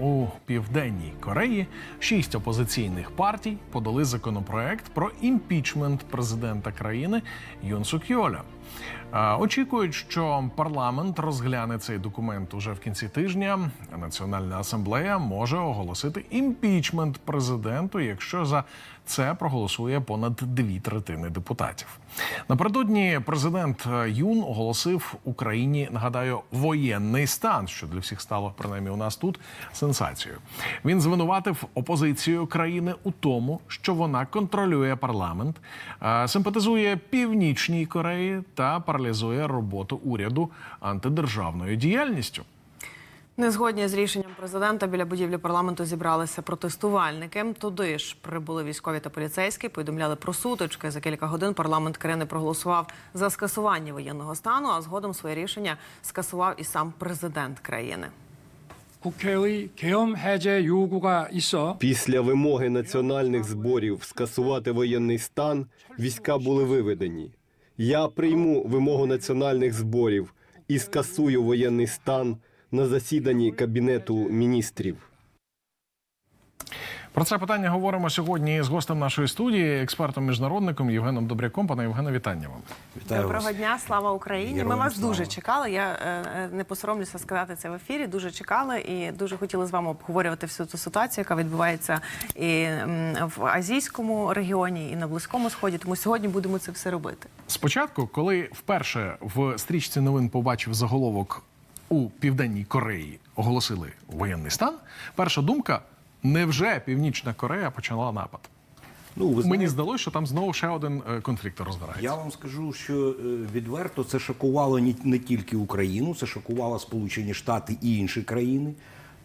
у південній Кореї шість опозиційних партій подали законопроект про імпічмент президента країни Юн Сук Йоля. А, Очікують, що парламент розгляне цей документ уже в кінці тижня. Національна асамблея може оголосити імпічмент президенту, якщо за це проголосує понад дві третини депутатів. Напередодні президент е, Юн оголосив Україні, нагадаю, воєнний стан, що для всіх стало принаймні у нас тут сенсацією. Він звинуватив опозицію країни у тому, що вона контролює парламент, е, симпатизує північній Кореї та паралізує роботу уряду антидержавною діяльністю. Не згодні з рішенням президента біля будівлі парламенту зібралися протестувальники. Туди ж прибули військові та поліцейські, повідомляли про сутички. За кілька годин парламент країни проголосував за скасування воєнного стану, а згодом своє рішення скасував і сам президент країни. Після вимоги національних зборів скасувати воєнний стан війська були виведені. Я прийму вимогу національних зборів і скасую воєнний стан на засіданні кабінету міністрів. Про це питання говоримо сьогодні з гостем нашої студії, експертом міжнародником Євгеном Добряком. Пане Євгене, вітання вам. Вітаю Доброго вас. дня, слава Україні. Ми вас слава. дуже чекали. Я е, е, не посоромлюся сказати це в ефірі. Дуже чекали і дуже хотіли з вами обговорювати всю цю ситуацію, яка відбувається і м, в азійському регіоні, і на близькому сході. Тому сьогодні будемо це все робити. Спочатку, коли вперше в стрічці новин побачив заголовок у Південній Кореї оголосили воєнний стан, перша думка: невже Північна Корея почала напад? Ну, ви Мені здалося, що там знову ще один е, конфлікт розгорається. я вам скажу, що е, відверто це шокувало не, тільки Україну, це шокувало Сполучені Штати і інші країни.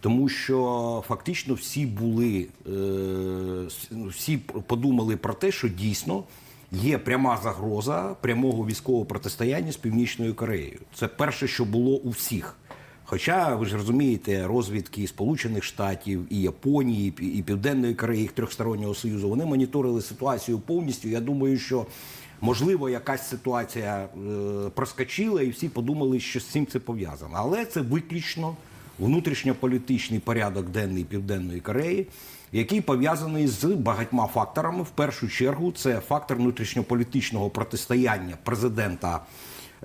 Тому що фактично всі були, е, ну, всі подумали про те, що дійсно є пряма загроза прямого військового протистояння з Північною Кореєю. Це перше, що було у всіх. Хоча ви ж розумієте, розвідки Сполучених Штатів і Японії, і Південної Кореї, їх трьохстороннього союзу, вони моніторили ситуацію повністю. Я думаю, що можливо якась ситуація е, проскочила, і всі подумали, що з цим це пов'язано. Але це виключно внутрішньополітичний порядок денний Південної Кореї, який пов'язаний з багатьма факторами. В першу чергу, це фактор внутрішньополітичного протистояння президента.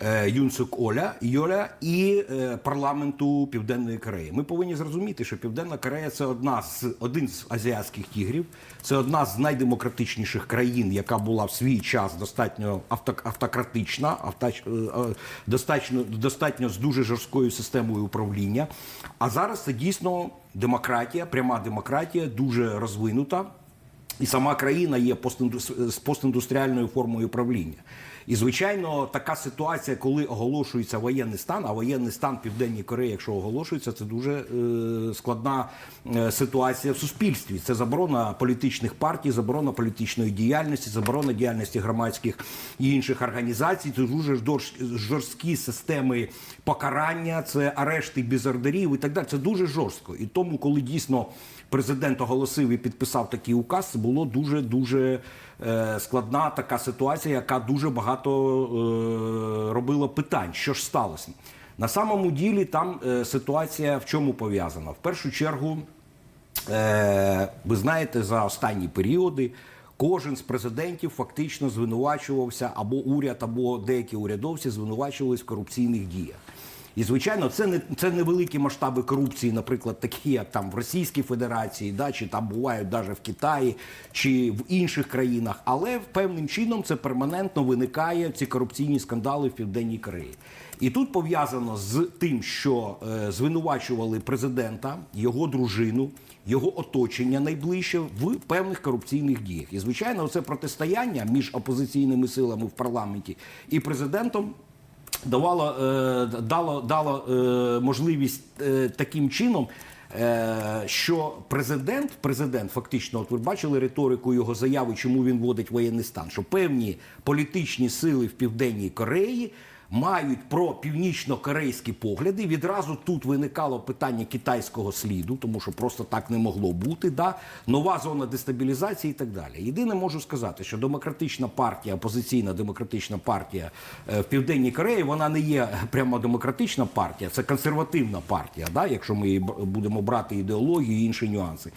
Е, Юнсук Оля Йоля і е, парламенту Південної Кореї. Ми повинні зрозуміти, що Південна Корея це одна з один з азіатських тігрів, це одна з найдемократичніших країн, яка була в свій час достатньо автократична, авточ, е, е, достатньо, достатньо з дуже жорсткою системою управління. А зараз це дійсно демократія, пряма демократія, дуже розвинута. І сама країна є постінду- з постіндустріальною формою управління. І звичайно, така ситуація, коли оголошується воєнний стан, а воєнний стан Південній Кореї, якщо оголошується, це дуже е, складна е, ситуація в суспільстві. Це заборона політичних партій, заборона політичної діяльності, заборона діяльності громадських і інших організацій. Це дуже жорст- жорсткі системи покарання, це арешти без ордерів і так далі. Це дуже жорстко. І тому, коли дійсно президент оголосив і підписав такий указ, було дуже дуже е, складна така ситуація, яка дуже багато е, робила питань, що ж сталося. На самому ділі там е, ситуація в чому пов'язана? В першу чергу, ви знаєте, за останні періоди. Кожен з президентів фактично звинувачувався або уряд, або деякі урядовці звинувачувалися в корупційних діях. І звичайно, це не це невеликі масштаби корупції, наприклад, такі як там в Російській Федерації, да, чи там бувають навіть в Китаї чи в інших країнах. Але певним чином це перманентно виникає ці корупційні скандали в Південній Кореї. І тут пов'язано з тим, що е, звинувачували президента, його дружину, його оточення найближче в певних корупційних діях. І звичайно, це протистояння між опозиційними силами в парламенті і президентом давало, е, дало, дало е, можливість е, таким чином. Що президент, президент фактично, от ви бачили риторику його заяви, чому він вводить воєнний стан, що певні політичні сили в південній Кореї мають про північно-корейські погляди. Відразу тут виникало питання китайського сліду, тому що просто так не могло бути. Да? Нова зона дестабілізації і так далі. Єдине можу сказати, що демократична партія, опозиційна демократична партія е, в Південній Кореї, вона не є прямо демократична партія, це консервативна партія, да? якщо ми її будемо брати ідеологію і інші нюанси.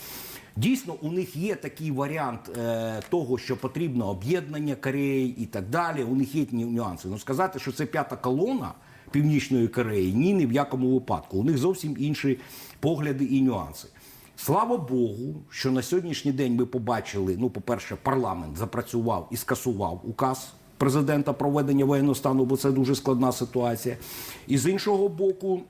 Дійсно, у них є такий варіант е, того, що потрібно об'єднання Кореї і так далі. У них є нюанси. Ну сказати, що це п'ята колона Північної Кореї, ні, ні в якому випадку. У них зовсім інші погляди і нюанси. Слава Богу, що на сьогоднішній день ми побачили. Ну, по-перше, парламент запрацював і скасував указ президента про введення воєнного стану, бо це дуже складна ситуація. І з іншого боку.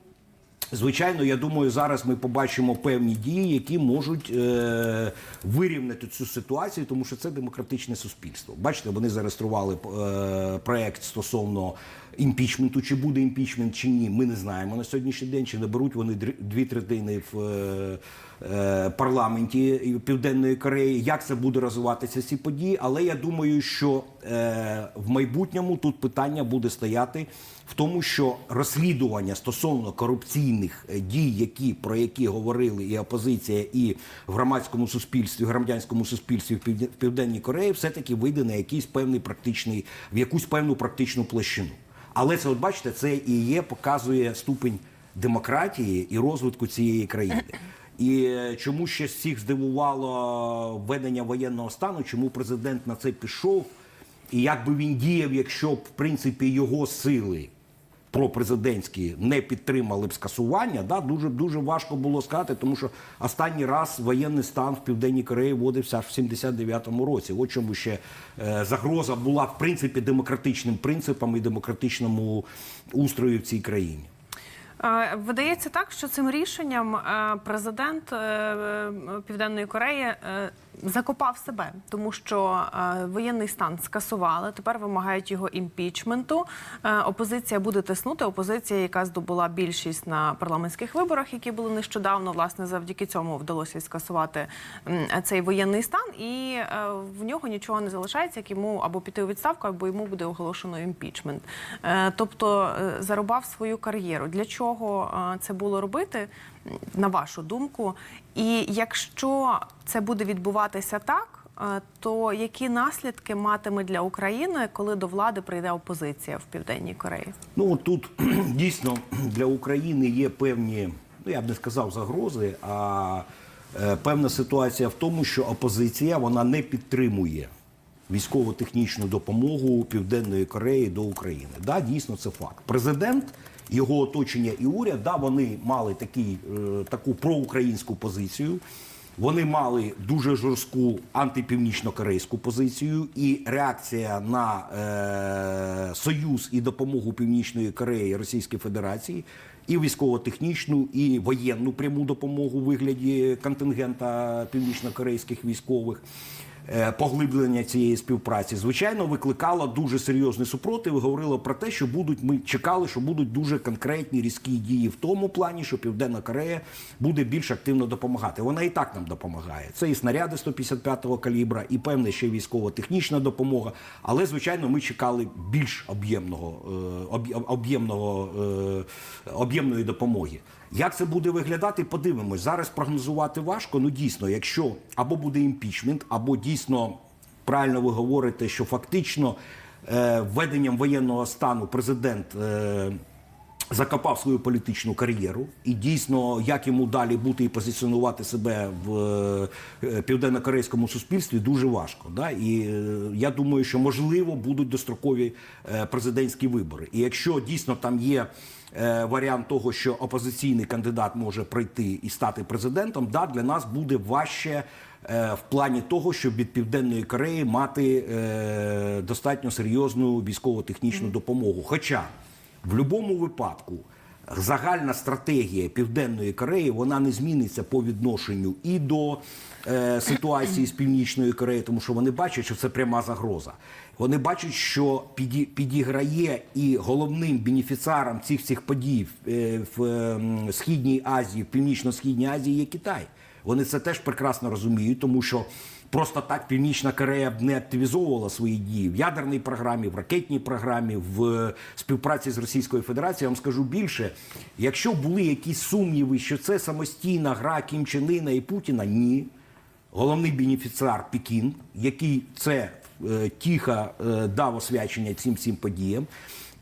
Звичайно, я думаю, зараз ми побачимо певні дії, які можуть е, вирівняти цю ситуацію, тому що це демократичне суспільство. Бачите, вони зареєстрували е, проект стосовно імпічменту. Чи буде імпічмент, чи ні, ми не знаємо на сьогоднішній день. Чи наберуть вони дві третини в е, е, парламенті Південної Кореї? Як це буде розвиватися ці події? Але я думаю, що е, в майбутньому тут питання буде стояти в тому, що розслідування стосовно корупційних дій, які про які говорили і опозиція, і в громадському суспільстві, громадянському суспільстві в Південній Кореї, все таки вийде на якийсь певний практичний, в якусь певну практичну площину. Але це, от бачите, це і є, показує ступень демократії і розвитку цієї країни. І е, чому ще всіх здивувало введення воєнного стану, чому президент на це пішов, і як би він діяв, якщо б в принципі його сили пропрезидентські не підтримали б скасування, да, дуже дуже важко було сказати, тому що останній раз воєнний стан в Південній Кореї вводився аж в 79-му році. От чому ще е, загроза була в принципі демократичним принципам і демократичному устрою в цій країні. Видається так, що цим рішенням е, президент е, е, Південної Кореї закопав себе, тому що е, воєнний стан скасували. Тепер вимагають його імпічменту. Е, Опозиція буде тиснути. Опозиція, яка здобула більшість на парламентських виборах, які були нещодавно, власне, завдяки цьому вдалося скасувати м, цей воєнний стан, і е, в нього нічого не залишається, як йому або піти у відставку, або йому буде оголошено імпічмент. Е, Тобто е, зарубав свою кар'єру. Для чого е, це було робити, на вашу думку? І якщо це буде відбуватися так, е, то які наслідки матиме для України, коли до влади прийде опозиція в Південній Кореї? Ну тут дійсно для України є певні, ну я б не сказав загрози, а е, певна ситуація в тому, що опозиція вона не підтримує військово-технічну допомогу Південної Кореї до України. Да, дійсно, це факт. Президент, його оточення і уряд, да, вони мали такий, е, таку проукраїнську позицію. Вони мали дуже жорстку антипівнічно-корейську позицію, і реакція на е, союз і допомогу Північної Кореї Російській Федерації, і військово-технічну, і воєнну пряму допомогу у вигляді контингента північно-корейських військових. Е, Поглиблення цієї співпраці, звичайно, викликало дуже серйозний супротив. і Говорило про те, що будуть ми чекали, що будуть дуже конкретні різкі дії в тому плані, що Південна Корея буде більш активно допомагати. Вона і так нам допомагає. Це і снаряди 155-го калібра, і певне ще військово-технічна допомога. Але звичайно, ми чекали більш об'ємного е, об'ємного е, об'ємної допомоги. Як це буде виглядати? Подивимось. Зараз прогнозувати важко. Ну дійсно, якщо або буде імпічмент, або дійсно правильно ви говорите, що фактично е, введенням воєнного стану президент. Закопав свою політичну кар'єру, і дійсно, як йому далі бути і позиціонувати себе в е, південно-корейському суспільстві, дуже важко. Да? І е, я думаю, що можливо будуть дострокові е, президентські вибори. І якщо дійсно там є варіант того, що опозиційний кандидат може прийти і стати президентом, да, для нас буде важче. В плані того, щоб від південної Кореї мати достатньо серйозну військово-технічну допомогу. Хоча в будь-якому випадку загальна стратегія Південної Кореї вона не зміниться по відношенню і до е, ситуації з Північною Кореєю, тому що вони бачать, що це пряма загроза. Вони бачать, що піді, підіграє і головним бенефіціаром цих цих подій е, в е, Східній Азії, в Північно-Східній Азії є Китай. Вони це теж прекрасно розуміють, тому що Просто так Північна Корея б не активізовувала свої дії в ядерній програмі, в ракетній програмі, в е, співпраці з Російською Федерацією. Я вам скажу більше, якщо були якісь сумніви, що це самостійна гра Кім Чен Іна і Путіна, ні. Головний бенефіціар Пекін, який це е, тихо е, дав освячення цим всім подіям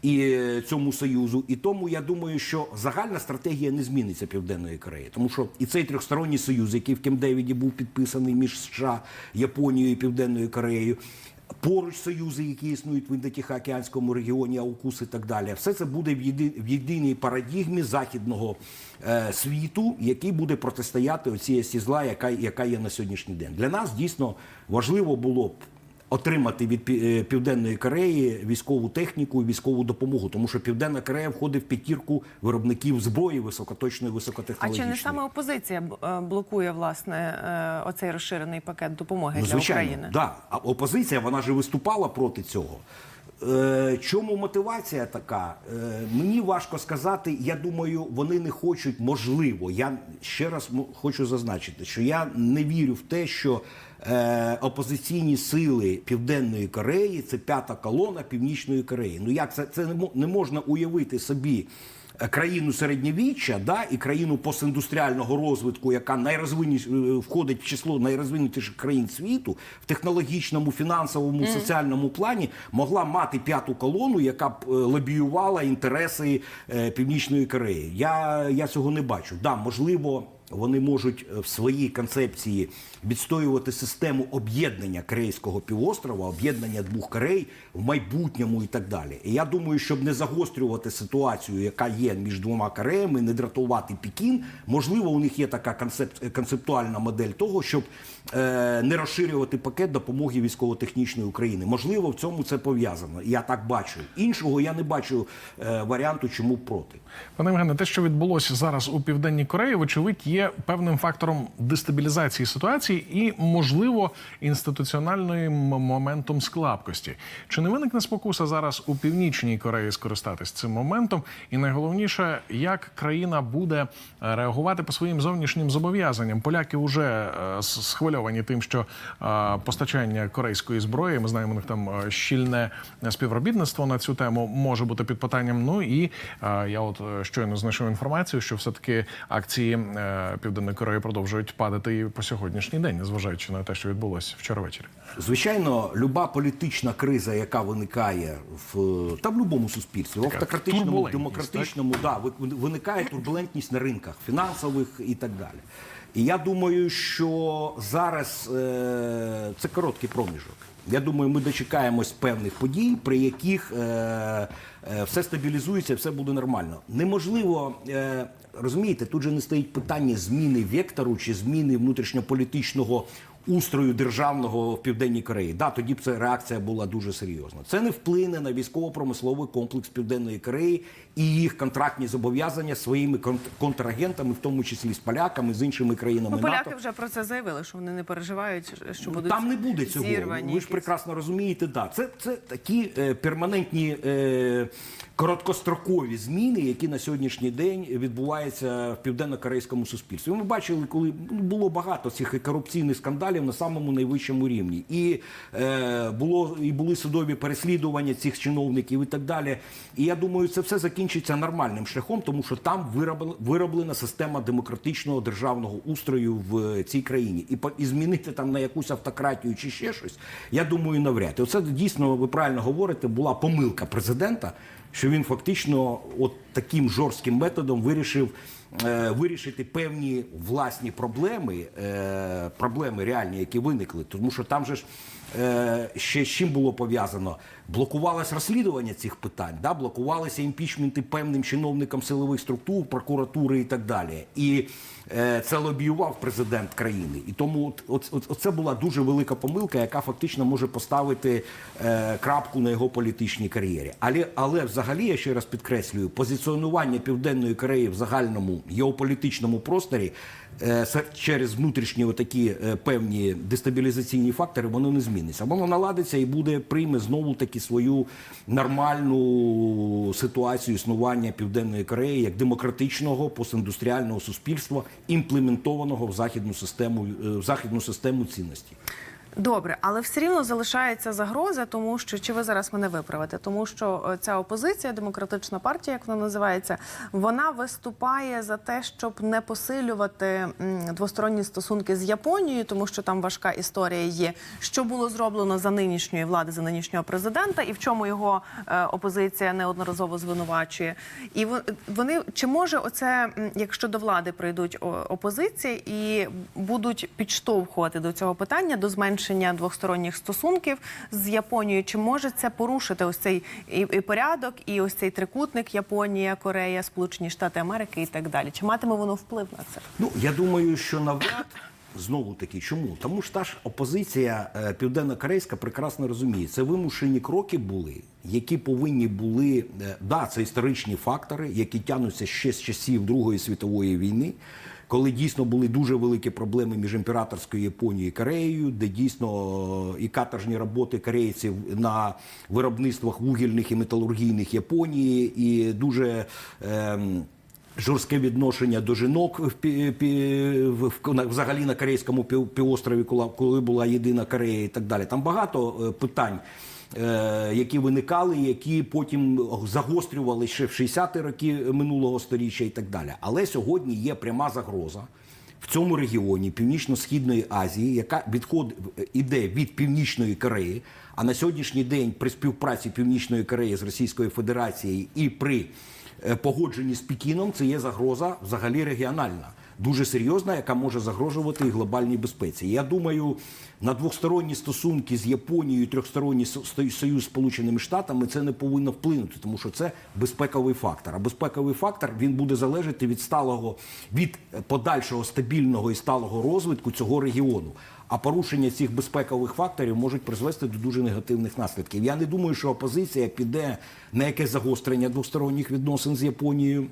і е, цьому союзу. І тому я думаю, що загальна стратегія не зміниться Південної Кореї, тому що і цей трьохсторонній союз, який в Кемп-Девіді був підписаний між США, Японією і Південною Кореєю. Поруч союзи, які існують в Індотихоокеанському регіоні, АУКУС і так далі, все це буде в, єди, в єдиній парадігмі західного е, світу, який буде протистояти оцій зла, яка, яка є на сьогоднішній день. Для нас дійсно важливо було б отримати від е, Південної Кореї військову техніку і військову допомогу, тому що Південна Корея входить в п'ятірку виробників зброї високоточної, А чи не саме опозиція е, блокує власне е, оцей розширений пакет допомоги Ну, для звичайно, України? Да. А опозиція вона ж виступала проти цього. Е, чому мотивація така? Е, мені важко сказати. Я думаю, вони не хочуть, можливо. Я ще раз хочу зазначити, що я не вірю в те, що е, опозиційні сили Південної Кореї це п'ята колона Північної Кореї. Ну як це, це не мо- не можна уявити собі країну середньовіччя, да, і країну постіндустріального розвитку, яка найрозвинніш е, входить в число найрозвинутіших країн світу в технологічному, фінансовому, соціальному плані, могла мати п'яту колону, яка б е, лобіювала інтереси е, Північної Кореї. Я, я цього не бачу. Да, можливо. Вони можуть в своїй концепції відстоювати систему об'єднання Корейського півострова, об'єднання двох Корей в майбутньому і так далі. І я думаю, щоб не загострювати ситуацію, яка є між двома Кореями, не дратувати Пекін, можливо, у них є така концепт, концептуальна модель того, щоб е, не розширювати пакет допомоги військово-технічної України. Можливо, в цьому це пов'язано. Я так бачу. Іншого я не бачу е, варіанту, чому проти. Пане Євгене, те, що відбулося зараз у південній Кореї, вочевидь, є певним фактором дестабілізації ситуації і, можливо, інституціональним моментом склабкості. Чи не виникне спокуса зараз у північній Кореї скористатись цим моментом? І найголовніше, як країна буде е, реагувати по своїм зовнішнім зобов'язанням? Поляки вже е, схвильовані тим, що е, постачання корейської зброї, ми знаємо, у них там щільне співробітництво на цю тему може бути під питанням. Ну і я от щойно знайшов інформацію, що все-таки акції е, Південної Кореї продовжують падати і по сьогоднішній день, незважаючи на те, що відбулося вчора ввечері. Звичайно, люба політична криза, яка виникає в та в будь-якому суспільстві, в автократичному, демократичному, демократичному, да, виникає турбулентність на ринках фінансових і так далі. І я думаю, що зараз е, це короткий проміжок. Я думаю, ми дочекаємось певних подій, при яких е, е, все стабілізується, все буде нормально. Неможливо розумієте, тут же не стоїть питання зміни вектору чи зміни внутрішньополітичного устрою державного в південній Кореї. Да, тоді б ця реакція була дуже серйозна. Це не вплине на військово-промисловий комплекс Південної Кореї і їх контрактні зобов'язання своїми контрагентами, в тому числі з поляками, з іншими країнами Ну, поляки НАТО. вже про це заявили, що вони не переживають, що будуть Там не буде цього. зірвані Ви ж прекрасно розумієте. Да, це, це такі е, перманентні е, короткострокові зміни, які на сьогоднішній день відбуваються в південно-корейському суспільстві. Ми бачили, коли ну, було багато цих корупційних скандалів на самому найвищому рівні, і е, було і були судові переслідування цих чиновників і так далі. І я думаю, це все закінчиться нормальним шляхом, тому що там вироблена, система демократичного державного устрою в цій країні. І, і змінити там на якусь автократію чи ще щось, я думаю, навряд. Оце дійсно, ви правильно говорите, була помилка президента, що він фактично от таким жорстким методом вирішив. Е, Вирішити певні власні проблеми, е, проблеми реальні, які виникли, тому що там же ж ще з чим було пов'язано? Блокувалось розслідування цих питань, да? блокувалися імпічменти певним чиновникам силових структур, прокуратури і так далі. І е, це лобіював президент країни. І тому оце була дуже велика помилка, яка фактично може поставити е, крапку на його політичній кар'єрі. Але, але взагалі, я ще раз підкреслюю, позиціонування Південної Кореї в загальному геополітичному просторі е, через внутрішні отакі е, певні дестабілізаційні фактори, воно не зміниться. Воно наладиться і буде прийме знову таки свою нормальну ситуацію існування Південної Кореї як демократичного постіндустріального суспільства, імплементованого в західну систему е, в західну систему цінностей. Добре, але все рівно залишається загроза, тому що чи ви зараз мене виправите? Тому що е, ця опозиція, демократична партія, як вона називається, вона виступає за те, щоб не посилювати двосторонні стосунки з Японією, тому що там важка історія є. Що було зроблено за нинішньої влади, за нинішнього президента, і в чому його е, опозиція неодноразово звинувачує. І вони чи може оце, якщо до влади прийдуть о, опозиція і будуть підштовхувати до цього питання до зменшення двосторонніх стосунків з Японією, чи може це порушити ось цей і, і порядок, і ось цей трикутник Японія, Корея, Сполучені Штати Америки і так далі? Чи матиме воно вплив на це? Ну я думаю, що навряд знову таки, чому? Тому що та ж опозиція е, південно-корейська прекрасно розуміє, це вимушені кроки були, які повинні були е, да, це історичні фактори, які тягнуться ще з часів Другої світової війни. Коли дійсно були дуже великі проблеми між імператорською Японією і Кореєю, де дійсно е, і каторжні роботи корейців на виробництвах вугільних і металургійних Японії, і дуже ем, жорстке відношення до жінок взагалі на корейському пів- півострові, коли, коли була єдина Корея і так далі. Там багато е, питань. Е, Які виникали, які потім загострювали ще в 60-ті роки минулого століття і так далі. Але сьогодні є пряма загроза в цьому регіоні Північно-Східної Азії, яка відходить іде від Північної Кореї. А на сьогоднішній день при співпраці Північної Кореї з Російською Федерацією і при е, погодженні з Пекіном це є загроза взагалі регіональна, дуже серйозна, яка може загрожувати і глобальній безпеці. Я думаю, на двосторонні стосунки з Японією, трьохсторонній со- сто- союз з Сполученими Штатами це не повинно вплинути, тому що це безпековий фактор. А безпековий фактор він буде залежати від сталого від подальшого стабільного і сталого розвитку цього регіону. А порушення цих безпекових факторів можуть призвести до дуже негативних наслідків. Я не думаю, що опозиція піде на якесь загострення двосторонніх відносин з Японією.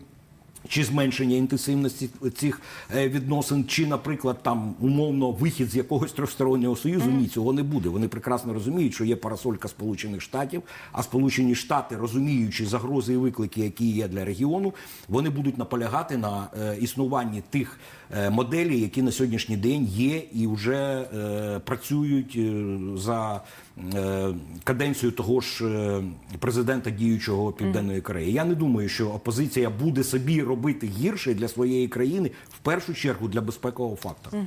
Чи зменшення інтенсивності цих е, відносин, чи, наприклад, там умовно вихід з якогось трьохстороннього союзу, ні, цього не буде. Вони прекрасно розуміють, що є парасолька Сполучених Штатів, а Сполучені Штати, розуміючи загрози і виклики, які є для регіону, вони будуть наполягати на е, існуванні тих е, моделей, які на сьогоднішній день є і вже працюють за каденцію того ж е, президента діючого Південної Кореї. Я не думаю, що опозиція буде собі робити гірше для своєї країни в першу чергу для безпекового фактору.